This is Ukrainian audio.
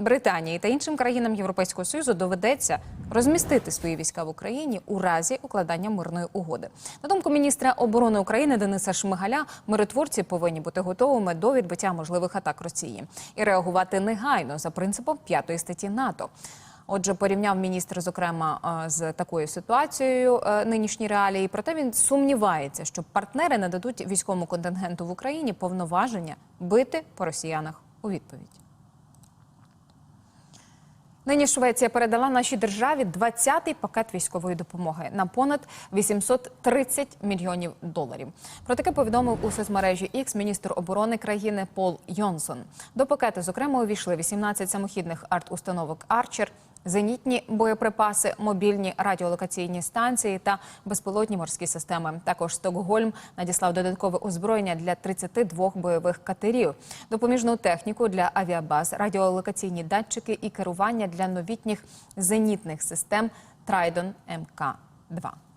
Британії та іншим країнам Європейського союзу доведеться розмістити свої війська в Україні у разі укладання мирної угоди. На думку міністра оборони України Дениса Шмигаля, миротворці повинні бути готовими до відбиття можливих атак Росії і реагувати негайно за принципом п'ятої статті НАТО. Отже, порівняв міністр, зокрема, е, з такою ситуацією е, нинішні реалії. Проте він сумнівається, що партнери нададуть військовому контингенту в Україні повноваження бити по росіянах у відповідь. Нині Швеція передала нашій державі 20-й пакет військової допомоги на понад 830 мільйонів доларів. Про таке повідомив у соцмережі X міністр оборони країни Пол Йонсон. До пакету, зокрема, увійшли 18 самохідних арт-установок Арчер, зенітні боєприпаси, мобільні радіолокаційні станції та безпілотні морські системи. Також Стокгольм надіслав додаткове озброєння для 32 бойових катерів, допоміжну техніку для авіабаз, радіолокаційні датчики і керування для новітніх зенітних систем Трайдон МК 2